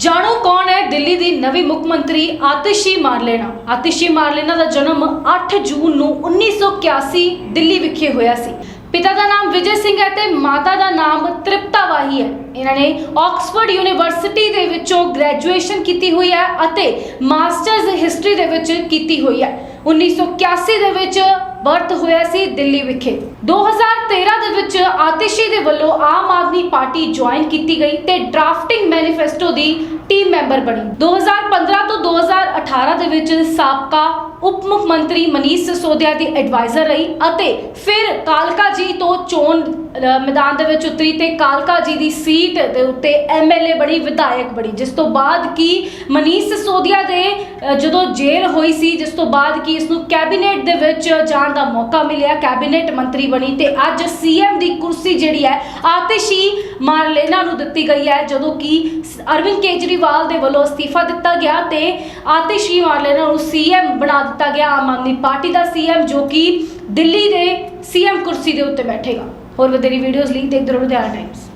ਜਾਣੋ ਕੌਣ ਹੈ ਦਿੱਲੀ ਦੀ ਨਵੀਂ ਮੁੱਖ ਮੰਤਰੀ ਆਤਿਸ਼ੀ ਮਾਰਲੇਨਾ? ਆਤਿਸ਼ੀ ਮਾਰਲੇਨਾ ਦਾ ਜਨਮ 8 ਜੂਨ ਨੂੰ 1981 ਦਿੱਲੀ ਵਿਖੇ ਹੋਇਆ ਸੀ। ਪਿਤਾ ਦਾ ਨਾਮ ਵਿਜੇ ਸਿੰਘ ਹੈ ਤੇ ਮਾਤਾ ਦਾ ਨਾਮ ਤ੍ਰਿਪਤਾ ਵਾਹੀ ਹੈ। ਇਹਨਾਂ ਨੇ ਆਕਸਫੋਰਡ ਯੂਨੀਵਰਸਿਟੀ ਦੇ ਵਿੱਚੋਂ ਗ੍ਰੈਜੂਏਸ਼ਨ ਕੀਤੀ ਹੋਈ ਹੈ ਅਤੇ ਮਾਸਟਰਸ ਹਿਸਟਰੀ ਦੇ ਵਿੱਚ ਕੀਤੀ ਹੋਈ ਹੈ। 1981 ਦੇ ਵਿੱਚ ਬਰਥ ਹੋਇਆ ਸੀ ਦਿੱਲੀ ਵਿਖੇ। 2013 ਦੇ ਵਿੱਚ ਆਤਿਸ਼ੀ ਦੇ ਵੱਲੋਂ ਆਮ ਆਦਮੀ ਪਾਰਟੀ ਜੁਆਇਨ ਕੀਤੀ ਗਈ ਤੇ ਡਰਾਫਟਿੰਗ ਮੈਨੀਫੈਸਟੋ ਦੀ ਟੀਮ ਮੈਂਬਰ ਬਣੀ। 2015 ਤੋਂ 2018 ਦੇ ਵਿੱਚ ਸਾਬਕਾ ਉਪ ਮੁੱਖ ਮੰਤਰੀ ਮਨੀਸ਼ ਸਿਸੋਦੀਆ ਦੀ ਐਡਵਾਈਜ਼ਰ ਰਹੀ ਅਤੇ ਫਿਰ ਕਾਲਕਾ ਜੀ ਤੋਂ ਚੋਣ ਅ, ਮੈਦਾਨ ਦੇ ਵਿੱਚ ਉਤਰੀ ਤੇ ਕਾਲਕਾ ਜੀ ਦੀ ਸੀਟ ਦੇ ਉੱਤੇ ਐਮਐਲਏ ਬਣੀ ਵਿਧਾਇਕ ਬਣੀ। ਜਿਸ ਤੋਂ ਬਾਅਦ ਕੀ ਮਨੀਸ਼ ਸਿਸੋਦੀਆ ਦੇ ਅ, ਜਦੋਂ ਜੇਲ੍ਹ ਹੋਈ ਸੀ ਜਿਸ ਤੋਂ ਬਾਅਦ ਕੀ ਇਸ ਨੂੰ ਕੈਬਨਿਟ ਦੇ ਵਿੱਚ ਜਾਣ ਦਾ ਮੌਕਾ ਮਿਲਿਆ ਕੈਬਨਿਟ ਮੰਤਰੀ ਬਣੀ ਤੇ ਅੱਜ ਸੀਐਮ ਦੀ ਕੁਰਸੀ ਜਿਹੜੀ ਹੈ ਆਤਿਸ਼ੀ ਮਾਰਲੇਨਾ ਨੂੰ ਦਿੱਤੀ ਗਈ ਹੈ ਜਦੋਂ ਕਿ ਸ- ਅਰਵਿੰਦ ਕੇਜਰੀਵਾਲ ਦੇ ਵੱਲੋਂ ਅਸਤੀਫਾ ਦਿੱਤਾ ਗਿਆ ਤੇ ਆਤਿਸ਼ੀ ਮਾਰਲੇਨਾ ਨੂੰ ਸੀਐਮ ਬਣਾ ਦਿੱਤਾ ਗਿਆ। ਆਮ ਆਦਮੀ ਪਾਰਟੀ ਦਾ ਸੀਐਮ ਜੋ ਕਿ ਦਿੱਲੀ ਦੇ ਸੀਐਮ ਕੁਰਸੀ ਦੇ ਉੱਤੇ ਬੈਠੇਗਾ। ਹੋਰ ਵਧੇਰੀ ਵੀਡੀਓਜ਼ ਲਈ ਦੇਖਦੇ ਰਹੋ ਲੁਧਿਆਣਾ ਟਾਈਮਸ